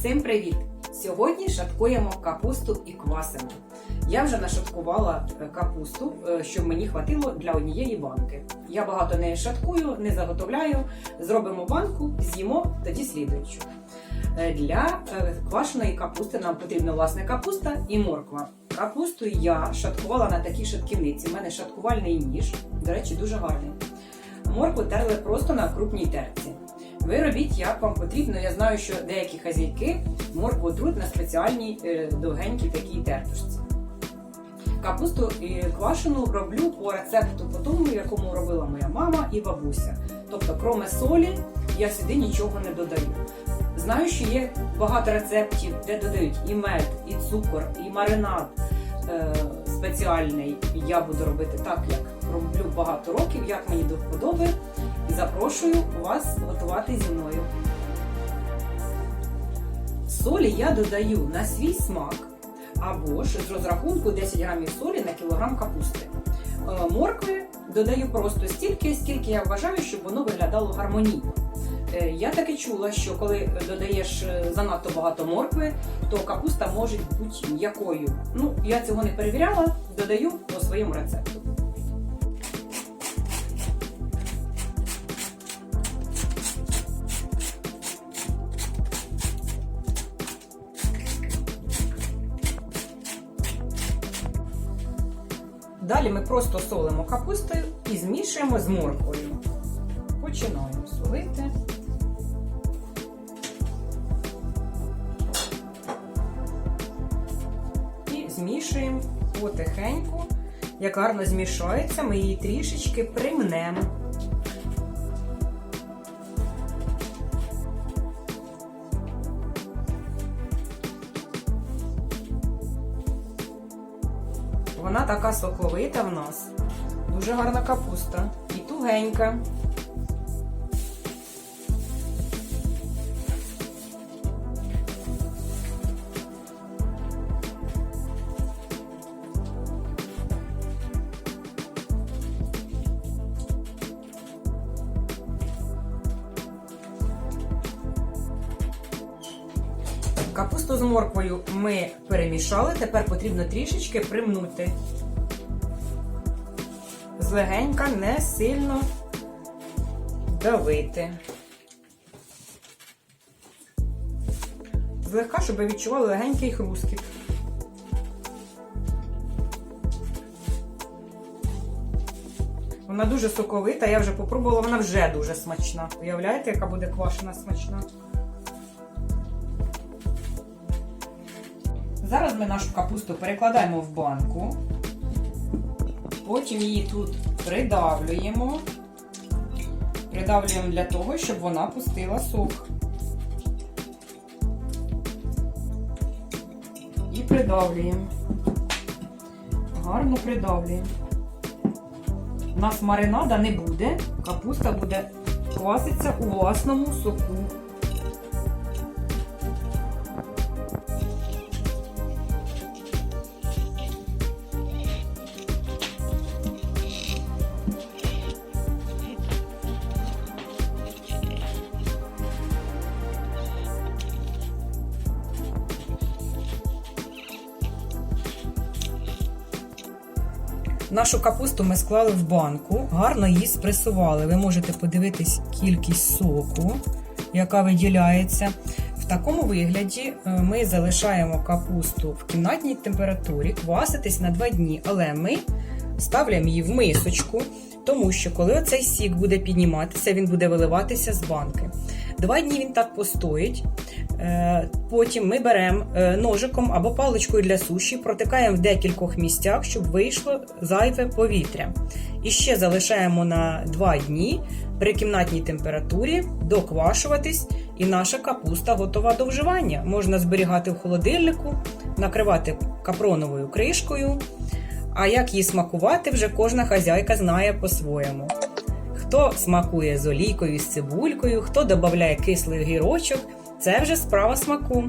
Всім привіт! Сьогодні шаткуємо капусту і квасимо. Я вже нашаткувала е, капусту, е, щоб мені хватило для однієї банки. Я багато не шаткую, не заготовляю. Зробимо банку, з'їмо, тоді слідуючу. Е, Для квашеної капусти нам потрібна власне капуста і морква. Капусту я шаткувала на такій шатківниці. У мене шаткувальний ніж, до речі, дуже гарний. Моркву терли просто на крупній терці. Ви робіть, як вам потрібно. Я знаю, що деякі хазяйки моркву труть на спеціальній е, довгенькій такій тертушці. Капусту і квашену роблю по рецепту по тому, якому робила моя мама і бабуся. Тобто, кроме солі, я сюди нічого не додаю. Знаю, що є багато рецептів, де додають і мед, і цукор, і маринад е, спеціальний. Я буду робити так, як роблю багато років, як мені до вподоби. Запрошую вас готувати зі мною. Солі я додаю на свій смак або ж з розрахунку 10 грамів солі на кілограм капусти. Е, Моркви додаю просто стільки, скільки я вважаю, щоб воно виглядало гармонійно. Е, Я таки чула, що коли додаєш е, занадто багато моркви, то капуста може бути м'якою. Ну, я цього не перевіряла, додаю по своєму рецепту. Далі ми просто солимо капустою і змішуємо з морквою. Починаємо солити. І змішуємо потихеньку. Як гарно змішається, ми її трішечки примнемо. Вона така соковита в нас. Дуже гарна капуста. І тугенька. Капусту з морквою ми перемішали, тепер потрібно трішечки примнути. Злегенька, не сильно давити. Злегка, щоб відчували легенький хрускіт. Вона дуже соковита, я вже попробувала, вона вже дуже смачна. Уявляєте, яка буде квашена смачна? Зараз ми нашу капусту перекладаємо в банку, потім її тут придавлюємо. Придавлюємо для того, щоб вона пустила сок. І придавлюємо. Гарно придавлюємо. У нас маринада не буде, капуста буде кваситися у власному соку. Нашу капусту ми склали в банку, гарно її спресували. Ви можете подивитись кількість соку, яка виділяється. В такому вигляді е, ми залишаємо капусту в кімнатній температурі, кваситись на 2 дні, але ми ставляємо її в мисочку, тому що коли оцей сік буде підніматися, він буде виливатися з банки. Два дні він так постоїть. Е, Потім ми беремо е, ножиком або паличкою для суші, протикаємо в декількох місцях, щоб вийшло зайве повітря. І ще залишаємо на 2 дні при кімнатній температурі доквашуватись, і наша капуста готова до вживання. Можна зберігати в холодильнику, накривати капроновою кришкою. А як її смакувати, вже кожна хазяйка знає по-своєму. Хто смакує з олійкою, з цибулькою, хто додає кислий огірочок, це вже справа смаку.